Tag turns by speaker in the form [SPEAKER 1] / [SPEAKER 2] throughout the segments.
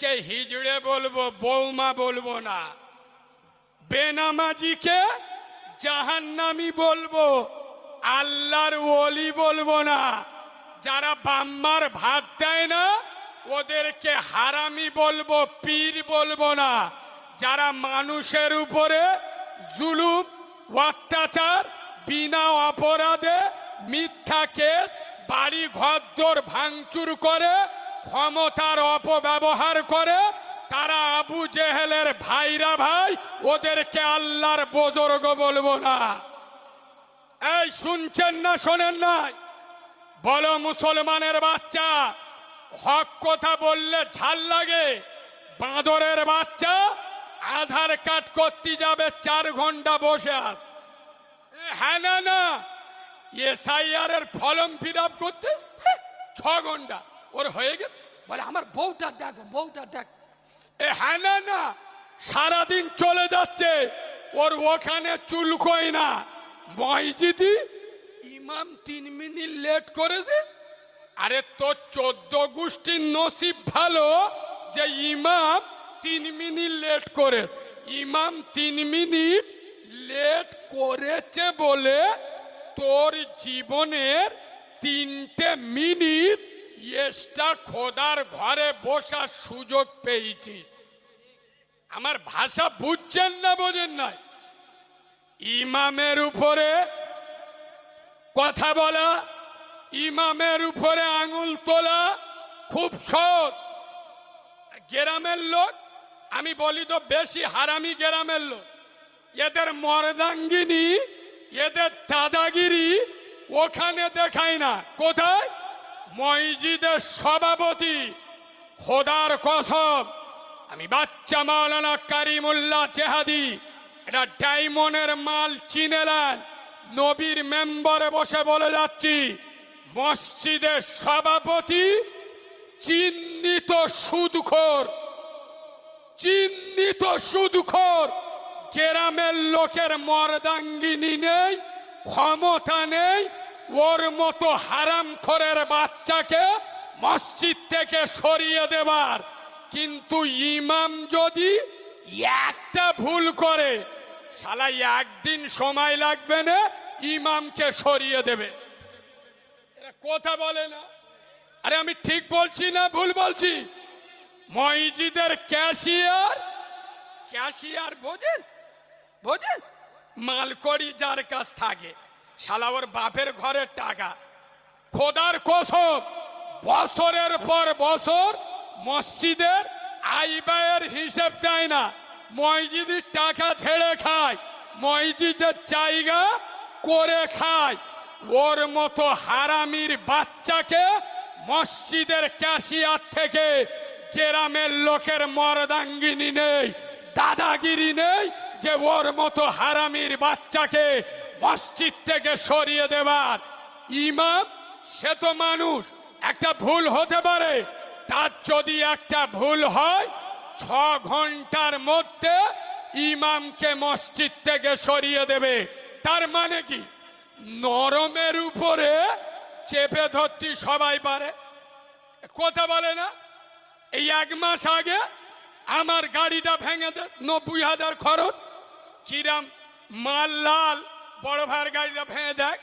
[SPEAKER 1] কে হিজড়ে বলব বৌমা বলব না। বেনামাজিকে জাহান্নামি বলব, আল্লাহর ওলি বলব না। যারা বাম্মার ভাত দেয় না, ওদেরকে হারামি বলব, পীর বলব না। যারা মানুষের উপরে জুলুম, অত্যাচার, বিনা অপরাধে মিথ্যা কেস বাড়ি ঘরদোর ভাঙচুর করে ক্ষমতার অপব্যবহার করে তারা আবু জেহেলের ভাইরা ভাই ওদেরকে আল্লাহর বোজর্গ বলব না। এই শুনছেন না শোনেন নাই বলো মুসলমানের বাচ্চা হক কথা বললে ঝাল লাগে। বাঁদরের বাচ্চা আধার কার্ড করতে যাবে চার ঘণ্টা বসে আস। হ্যাঁ না না এসআইআর এর ফলম ফিল করতে হ্যাঁ, ছ ঘণ্টা। ওর হয়ে গেল। বলে, আমার বউটা দেখো, বউটা দেখ। এ হ্যাঁ না না, সারাদিন চলে যাচ্ছে। ওর ওখানে চুলকোই না। মসজিদি ইমাম তিন মিনিট লেট করেছে। আরে তোর চোদ্দ গোষ্ঠীর নসিব ভালো যে ইমাম তিন মিনিট লেট করে। ইমাম তিন মিনিট লেট করেছে বলে তোর জীবনের তিনটে মিনিট এক্সট্রা খোদার ঘরে বসার সুযোগ পেয়েছি। আমার ভাষা বুঝছেন না, বোঝেন নাই? ইমামের উপরে কথা বলা, ইমামের উপরে আঙুল তোলা খুব সৎ গ্রামের লোক, আমি বলি তো বেশি হারামি গ্রামের লোক। এদের মর্দাঙ্গিনী, এদের দাদাগিরি ওখানে দেখায় না। কোথায়? মসজিদের সভাপতি খোদার কসম, আমি বাচ্চা মাওলানা কারিমুল্লাহ চেহাদি এটা ডায়মন্ডের মাল চিনেলেন নবীর মেম্বারে বসে বলে যাচ্ছি, মসজিদের সভাপতি চিহ্নিত সুদখোর চিহ্নিত সুদখোর, গ্রামের লোকের মর্দাঙ্গিনী নেই, ক্ষমতা নেই ওর মতো হারাম খোরের বাচ্চাকে মসজিদ থেকে সরিয়ে দেবার। কিন্তু ইমাম যদি একটা ভুল করে, শালা একদিন সময় লাগবে না, ইমামকে সরিয়ে দেবে। কথা বলে না। আরে আমি ঠিক বলছি না, ভুল বলছি? মসজিদের ক্যাশিয়ার ক্যাশিয়ার বোঝেন? বোঝেন? মালকড়ি যার কাছ থাকে। শালা ওর বাপের ঘরের টাকা। খোদার কসম, বছরের পর বছর মসজিদের আই ব্যয়ের হিসেব দেয় না। মসজিদের টাকা ছেড়ে খায়, মসজিদের জায়গা করে খায়। ওর মতো হারামির বাচ্চাকে মসজিদের ক্যাশিয়ার থেকে গ্রামের লোকের মরদাঙ্গিনী নেই, দাদাগিরি নেই যে ওর মতো হারামির বাচ্চাকে মসজিদ থেকে সরিয়ে দেবার ইমাম, সে তো মানুষ। একটা ভুল হতে পারে। তার যদি একটা ভুল হয়, ছ ঘণ্টার মধ্যে ইমামকে মসজিদ থেকে সরিয়ে দেবে। তার মানে কি? নরমের উপরে চেপে ধরতে সবাই পারে। কথা বলে না? এই এক মাস আগে আমার গাড়িটা ভেঙে দে নব্বই হাজার খরচ। কিরাম মাল লাল। বড় ভাইয়ের গাড়িটা ভেঙে দেয়।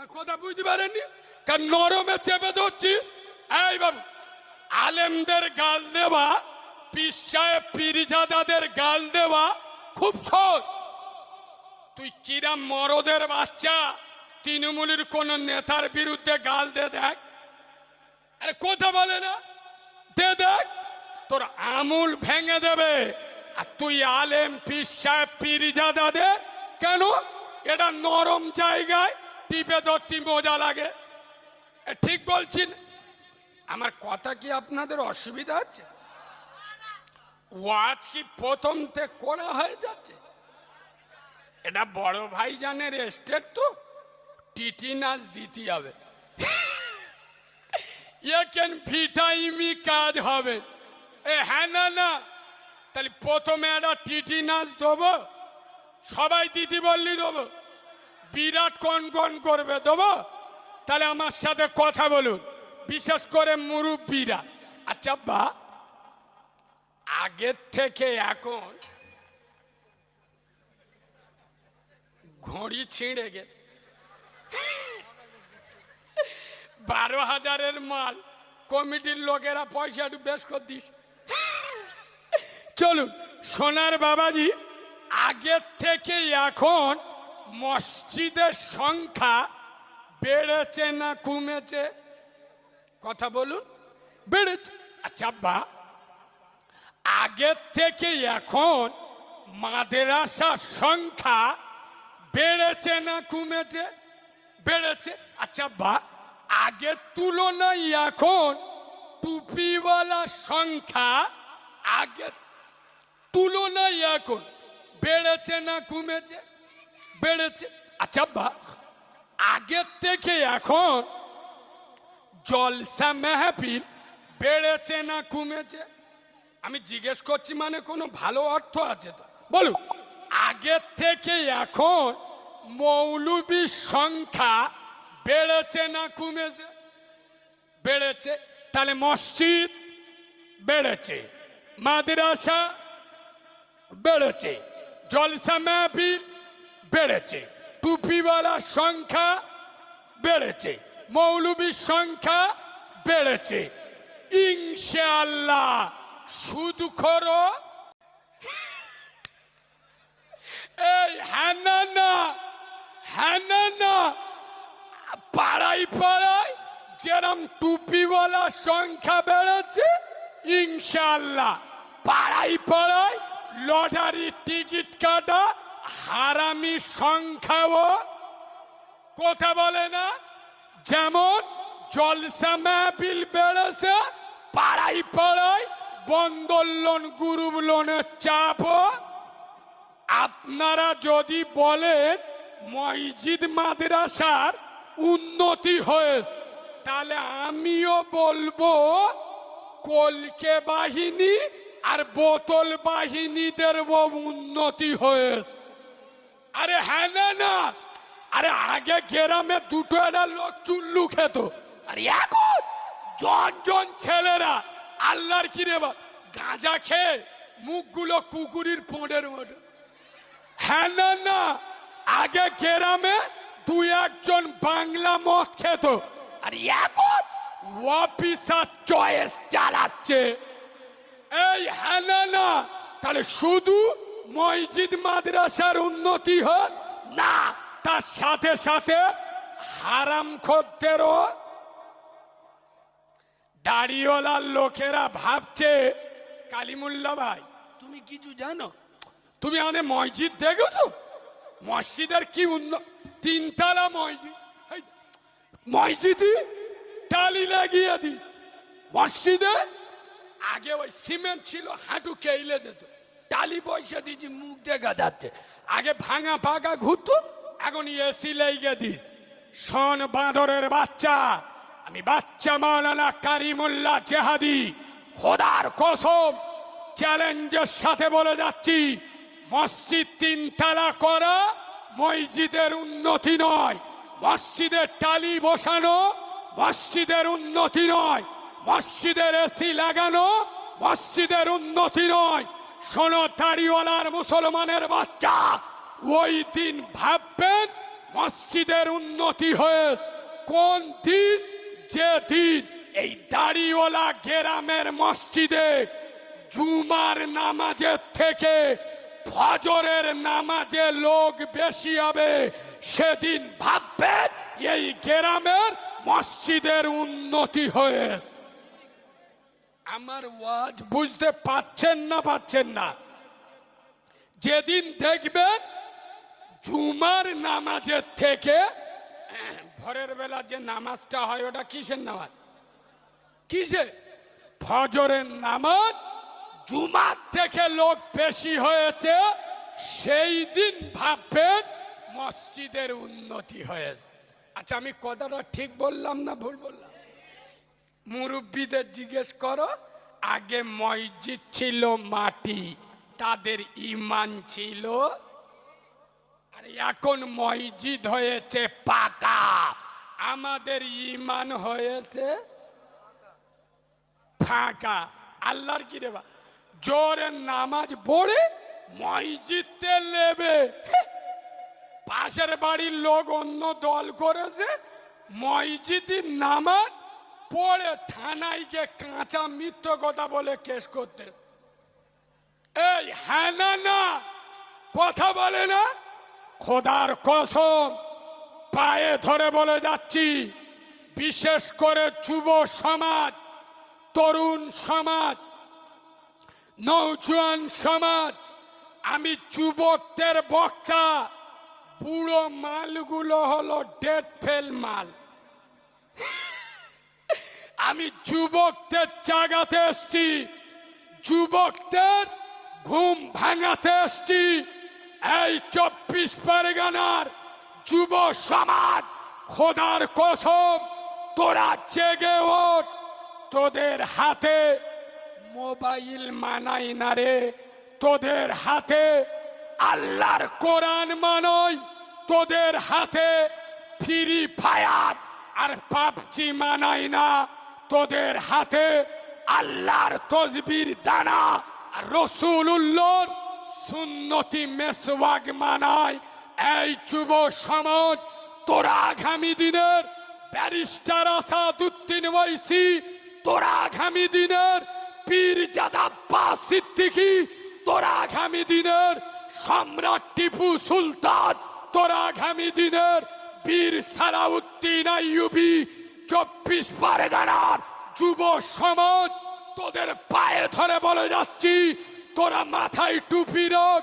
[SPEAKER 1] আর কথা বুঝতে পারেননি? কারণ নরমে চেপে ধরছিস। এই বাবু, আলেমদের গাল দেওয়া পিসায় পিরিজাদাদের গাল দেওয়া খুব সহজ। তুই কিরাম মরদের বাচ্চা, তৃণমূলের কোন নেতার বিরুদ্ধে গাল দে দেখ। আরে কথা বলে না। দে দেখ, তোর আমুল ভেঙে দেবে। আর তুই আলেম পিসায় পিরিজাদা দে কেন এটা নরম জায়গায় টিপে ধরতি মজা লাগে। ঠিক বলছি না? আমার কথা কি আপনাদের অসুবিধা হচ্ছে ওয়াজ কি প্রথম থেকে করা হয়ে যাচ্ছে? এটা বড় ভাইজানের স্টেট তো। টিটি নাচ দিতে হবে। এখান ভিটাইমি কাজ হবে। এ হ্যাঁ না না। তাহলে প্রথমে একটা টিটি নাচ দেবো। সবাই দিদি বললি দেবো। বিরাট কন কন করবে দেবো। তাহলে আমার সাথে কথা বলুন। বিশেষ করে মুরব্বীরা। আচ্ছা বা, আগের থেকে এখন ঘড়ি ছিঁড়ে গেছে। বারো হাজারের মাল, কমিটির লোকেরা পয়সা একটু বেশ করে দিস। চলুন, সোনার বাবাজি আগের থেকে এখন মসজিদের সংখ্যা বেড়েছে না কমেছে? কথা বলুন। বেড়েছে। আচ্ছা বা আগের থেকে এখন মাদ্রাসার সংখ্যা বেড়েছে না কমেছে? বেড়েছে। আচ্ছা বা আগের তুলনায় এখন টুপিওয়ালা সংখ্যা আগের তুলনায় এখন বেড়েছে না কমেছে? বেড়েছে। আচ্ছা বা, আগের থেকে এখন জলসা মেহফিল বেড়েছে না কমেছে? আমি জিজ্ঞেস করছি মানে কোনো ভালো অর্থ আছে তো? বলুন। আগের থেকে এখন মৌলবীর সংখ্যা বেড়েছে না কমেছে? বেড়েছে। তাহলে মসজিদ বেড়েছে, মাদ্রাসা বেড়েছে জলসা মেহফিল বেড়েছে। টুপিওয়ালার সংখ্যা বেড়েছে। মৌলবীর সংখ্যা বেড়েছে। ইনশাআল্লাহ সুদ করো এই হ্যাঁ না না হ্যাঁ না না পাড়ায় পাড়ায় যেরম টুপিওয়ালার সংখ্যা বেড়েছে, ইনশাআল্লাহ পাড়ায় পাড়ায় লটারি টিকিট কাটা, হারামি সংখ্যাও। কথা বলে না, যেমন জলসা মাহফিল বেড়েছে পাড়ায় পাড়ায় বন্দর লোন গ্রুপ লোনের চাপও। আপনারা যদি বলেন মসজিদ মাদ্রাসার উন্নতি হয়েছে, তাহলে আমিও বলব, কলকে বাহিনী আর বোতল বাহিনীদের উন্নতি হয়েছে। আরে হ্যাঁ না আরে আগে গ্রামে দুটো একটা লোক চুল্লু খেত। আর এখন জন জন ছেলেরা, আল্লাহর কিরে বা, গাঁজা খেয়ে মুখগুলো কুকুরির পোঁড়ের মতো। হ্যাঁ না না। আগে গ্রামে দুই একজন বাংলা মদ খেত। আর এখন অফিসার চয়েস চালাচ্ছে। এই হ্যাঁ না তাহলে শুধু মসজিদ মাদ্রাসার উন্নতি হোক? না তার সাথে সাথে হারাম খদ্দেরও দাড়িওয়ালার লোকেরা ভাবছে কালিমুল্লা ভাই। তুমি কিছু জানো? তুমি আমাদের মসজিদ দেখেছ? মসজিদের কি উন্ন তিনতলা মসজিদ। এই, মসজিদে টালি লাগিয়ে দিস মসজিদে আগে ওই সিমেন্ট ছিল, হাঁটু কেইলে যেত টালি পয়সা দিয়েছি, মুখ দেখা যাচ্ছে। আগে ভাঙা পাকা ঘুরতো, এখন এসি লেগে দিস। শন বাঁদরের বাচ্চা, আমি বাচ্চা মাওলানা কারিমুল্লাহ জেহাদি। খোদার কসম, চ্যালেঞ্জের সাথে বলে যাচ্ছি, মসজিদ তিনতলা করা মসজিদের উন্নতি নয়। মসজিদের টালি বসানো মসজিদের উন্নতি নয়। মসজিদের এসি লাগানো মসজিদের উন্নতি নয়। শোনো, দাড়িওয়ালার মুসলমানের বাচ্চা, ওই দিন ভাববেন মসজিদের উন্নতি হয়ে কোন দিন? যে দিন এই দাড়িওয়ালা গ্রামের মসজিদে জুমার নামাজের থেকে ফজরের নামাজে লোক বেশি হবে, সেদিন ভাববেন এই গ্রামের মসজিদের উন্নতি হয়ে আমার ওয়াজ বুঝতে পাচ্ছেন না পাচ্ছেন না। যেদিন দেখবেন জুমার নামাজের থেকে, ভোরের বেলা যে নামাজটা হয়, ওটা কিসের নামাজ? কিসে ফজরের নামাজ জুমার থেকে লোক বেশি হয়েছে, সেই দিন ভাববেন মসজিদের উন্নতি হয়েছে। আচ্ছা আমি কথাটা ঠিক বললাম না ভুল বললাম? মুরব্বীদের জিজ্ঞেস করো, আগে মসজিদ ছিল মাটি, তাদের ইমান ছিল। আর এখন মসজিদ হয়েছে পাকা আমাদের ইমান হয়েছে ফাঁকা। আল্লাহর কি রে বা? জোরে নামাজ পড়ে মসজিদে নেবে। পাশের বাড়ির লোক অন্য দল করেছে মসজিদের নামাজ পড়ে থানায় গিয়ে কাঁচা মিথ্য কথা বলে কেস করতে। এই হ্যাঁ না, কথা বলে না, খোদার কসম, পায়ে ধরে বলে যাচ্ছি, বিশেষ করে যুব সমাজ, তরুণ সমাজ নৌজওয়ান সমাজ, আমি যুবকদের বক্তা, বুড়ো মালগুলো হলো ডেট ফেল মাল। আমি যুবকদের জাগাতে এসছি। যুবকদের ঘুম ভাঙাতে এসছি। এই চব্বিশ পরগনার যুব সমাজ, খোদার কসম, তোরা জেগে ওঠ। তোদের হাতে মোবাইল মানাই না রে। তোদের হাতে আল্লাহর কোরআন মানই। তোদের হাতে ফ্রি ফায়ার আর পাবজি মানাই না। তোদের হাতে আল্লাহর তসবির, দানা রসুল্লোর সুন্নতি মেসওয়াগ মানায়। এই যুব সমাজ, তোরা আগামী দিনের ব্যারিস্টার আসাদুদ্দিন ওয়াইসি, তোরা আগামী দিনের পীর জাদাব্বা সিদ্দিকি, তোরা আগামী দিনের সম্রাট টিপু সুলতান, তোরা আগামী দিনের বীর সালাউদ্দিন আইয়ুবি চব্বিশ পরগনার যুব সমাজ তোদের পায়ে ধরে বলে যাচ্ছি, তোরা মাথায় টুপি রাখ,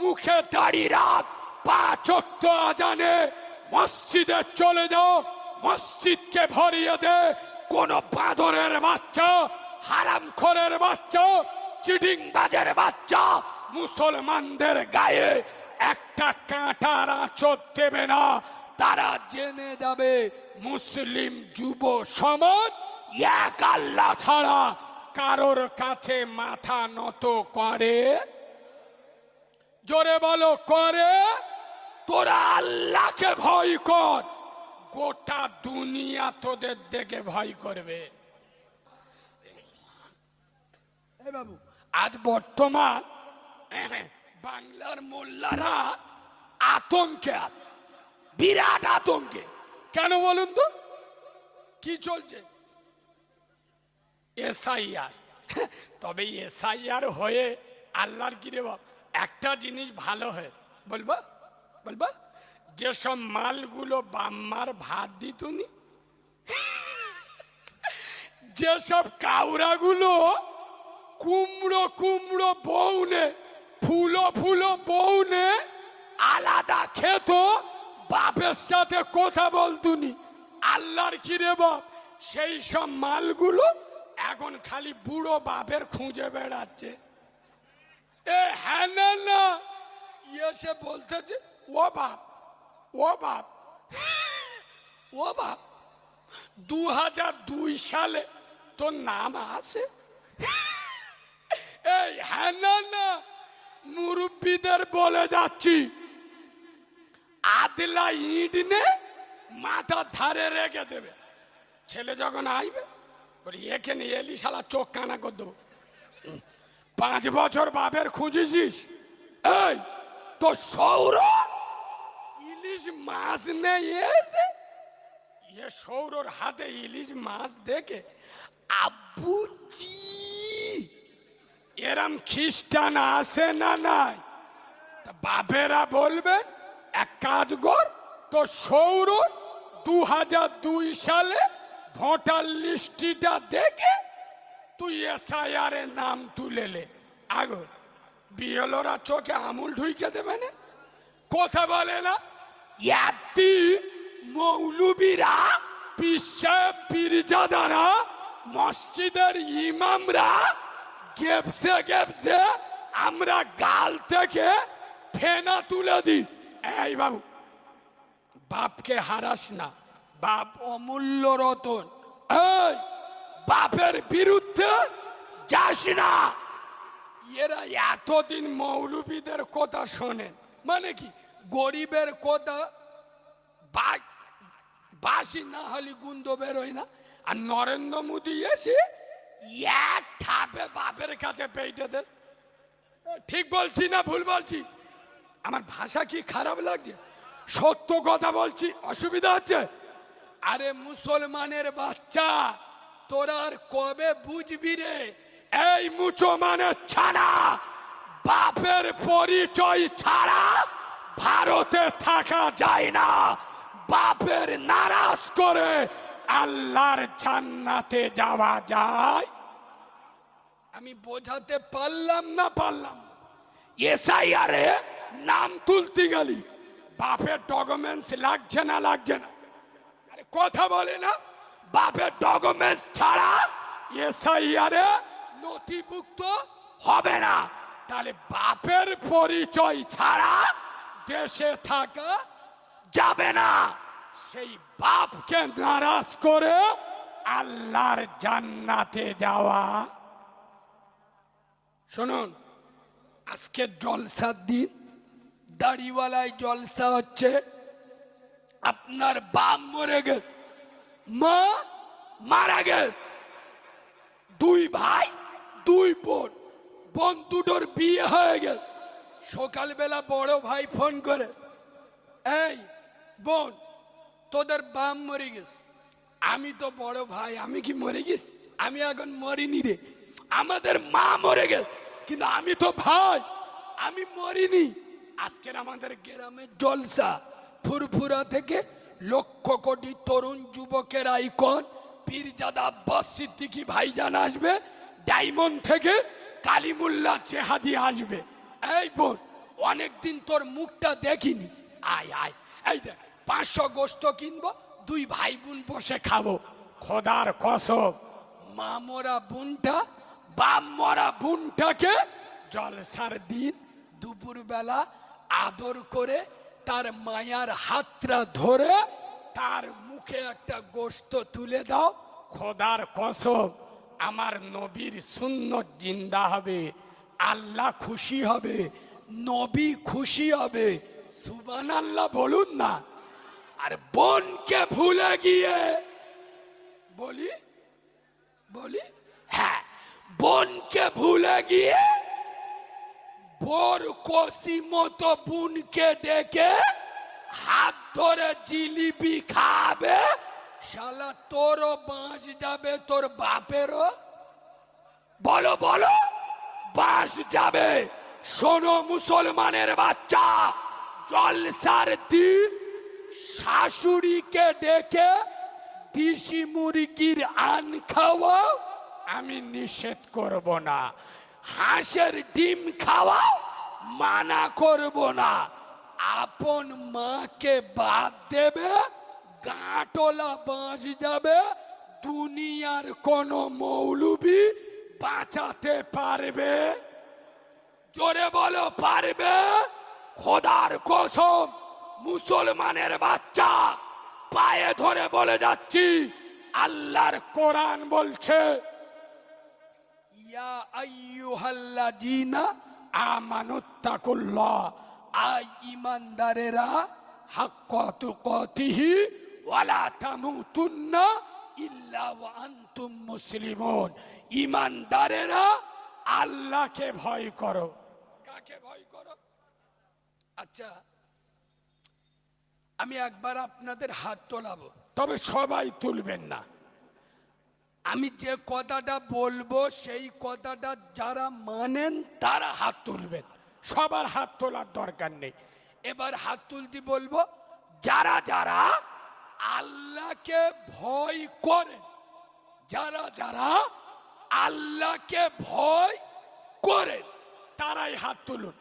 [SPEAKER 1] মুখে দাড়ি রাখ, পা চক্ত আজানে মসজিদে চলে যাও, মসজিদকে ভরিয়ে দে, কোন বাদরের বাচ্চা হারাম খোরের বাচ্চা চিডিং বাজের বাচ্চা, মুসলমানদের গায়ে একটা কাঁটার আঁচড় দেবে না, তারা জেনে যাবে মুসলিম যুব সমাজ এক আল্লাহ ছাড়া কারোর কাছে মাথা নত করে। জোরে বলো, করে। তোরা আল্লাহকে ভয় কর। গোটা দুনিয়া তোদের দেখে ভয় করবে। বাবু, আজ বর্তমান বাংলার মোল্লারা আতঙ্কে আছে। বিরাট আতঙ্কে। কেন বলুন তো? কি চলছে? এসআইআর। তবে এসআইআর হয়ে আল্লাহর কিরে বাপ একটা জিনিস ভালো হয়। বলব? বলব? যেসব মালগুলো বাম্মার ভাত দিতুনি যেসব কাউরাগুলো কুমড়ো কুমড়ো বউনে ফুলো ফুলো বউনে আলাদা খেত বাপের সাথে কথা বলতুনি। আল্লাহর খিরে বাপ, সেই সব মালগুলো এখন খালি বুড়ো বাপের খুঁজে বেড়াচ্ছে। এ হ্যাঁ না না। এসে বলতেছে, ও বাপ ও বাপ ও বাপ দু হাজার দুই সালে তোর নাম আছে? এই হ্যাঁ না না। মুরব্বীদের বলে যাচ্ছি। আদলা ইট নে মাথার ধারে রেখে দেবে। ছেলে যখন আইবে, বলি, এখানে এলি শালা, চোখ কানা করে দেবো। পাঁচ বছর বাপের খুঁজেছিস? এই তো সৌর ইলিশ মাছ নেই এসে এ সৌরর হাতে ইলিশ মাছ দেখে আব্বুজি এরম খ্রিস্টান আছে না নাই? তা বাপেরা বলবেন এক কাজ কর তো সৌর দু হাজার দুই সালে ভোটার লিস্টিটা দেখে তুই এসআইআর নাম তুলেলে আগো, বিএলওরা চোখে আমুল ঢুইকে দেবে না? কথা বলে না? একদিন মৌলবীরা পিসা পীরজাদারা, মসজিদের ইমামরা গেপসে গেপসে আমরা গাল থেকে ফেনা তুলে দিই এই বাবু বাপকে হারাস না। বাপ অমূল্য রতন। এই বাপের বিরুদ্ধে যাস না। এরা এতদিন মৌলবীদের কথা শোনেন। মানে কি? গরিবের কথা বাসি না হলে গুন্দ বেরোয় না। আর নরেন্দ্র মোদী এসে এক ঠাপে বাপের কাছে পেইটে দেস ঠিক বলছি না ভুল বলছি? আমার ভাষা কি খারাপ লাগছে? সত্য কথা বলছি, অসুবিধা হচ্ছে? আরে মুসলমানের বাচ্চা, তোরা আর কবে বুঝবি রে? এই মুসলমানের ছাড়া, বাপের পরিচয় ছাড়া ভারতে থাকা যায় না। বাপের নারাজ করে আল্লাহর জান্নাতে যাওয়া যায়। আমি বোঝাতে পারলাম না পারলাম। এসআইআরে নাম তুলতে গেলি, বাপের ডকুমেন্টস লাগছে না লাগছে না? কথা বলে না, বাপের ডকুমেন্টস ছাড়া এসআইআরে নথিভুক্ত হবে না। তাহলে বাপের পরিচয় ছাড়া দেশে থাকা যাবে না। সেই বাপকে নারাজ করে আল্লাহর জান্নাতে যাওয়া। শুনুন, আজকে জলসার দিন দাড়িওয়ালায় জলসা হচ্ছে। আপনার বাপ মরে গেছে মা মারা গেছে দুই ভাই, দুই বোন বোন দুটোর বিয়ে হয়ে গেছে সকালবেলা বড় ভাই ফোন করে, এই বোন, তোদের বাপ মরে গেছে আমি তো বড় ভাই, আমি কি মরে গেছি? আমি এখন মরিনি রে। আমাদের মা মরে গেছে কিন্তু আমি তো ভাই, আমি মরিনি। আজকের আমাদের গ্রামে জলসা, ফুরফুরা থেকে লক্ষ কোটি তরুণ যুবকের আইকন, পীরজাদা আব্বাস ভাইজান আসবে, ডায়মন্ড থেকে কালিমুল্লাহ চেহাদি আসবে। এই বোন, অনেকদিন তোর মুখটা দেখিনি। আয় আয়। এই দেখ, পাঁচশো গোস্ত কিনবো, দুই ভাই বোন বসে খাব। খোদার কসব মা মরা বোনটা, বাপ মরা বোনটাকে জলসার দিন দুপুরবেলা আদর করে তার মায়ার হাতটা ধরে তার মুখে একটা গোস্ত তুলে দাও। খোদার কসব আমার নবীর শূন্য জিন্দা হবে, আল্লাহ খুশি হবে, নবী খুশি হবে। সুবান আল্লাহ বলুন না। আর বোনকে ভুলে গিয়ে বলি বলি হ্যাঁ বোনকে ভুলে গিয়ে বোর কষি মতো বোনকে ডেকে হাত ধরে জিলিপি খাবে, শালা তোরও বাঁচ যাবে তোর বাপেরও। বলো বলো বাস যাবে। শোনো মুসলমানের বাচ্চা, জলসার দিন শাশুড়িকে ডেকে দিশি মুরগির আন খাওয়াও, আমি নিষেধ করব না। হাঁসের ডিম খাওয়া মানা করব না। আপন মাকে বাদ দেবে, গাঁটলা বাঁচ যাবে, দুনিয়ার কোন মৌলবি বাঁচাতে পারবে। জোরে বলো, পারবে? খোদার কসম, মুসলমানের বাচ্চা, পায়ে ধরে বলে যাচ্ছি, আল্লাহর কোরআন বলছে ইমানদারেরা ওয়ালা তামুতুন্না ইমানদারেরা আল্লাহকে ভয় করো। কাকে ভয় করো? আচ্ছা আমি একবার আপনাদের হাত তোলাবো, তবে সবাই তুলবেন না। আমি যে কথাটা বলব, সেই কথাটা যারা মানেন, তারা হাত তুলবেন। সবার হাত তোলার দরকার নেই। এবার হাত তুলতে বলব, যারা যারা আল্লাহকে ভয় করেন, যারা যারা আল্লাহকে ভয় করেন, তারাই হাত তুলুন।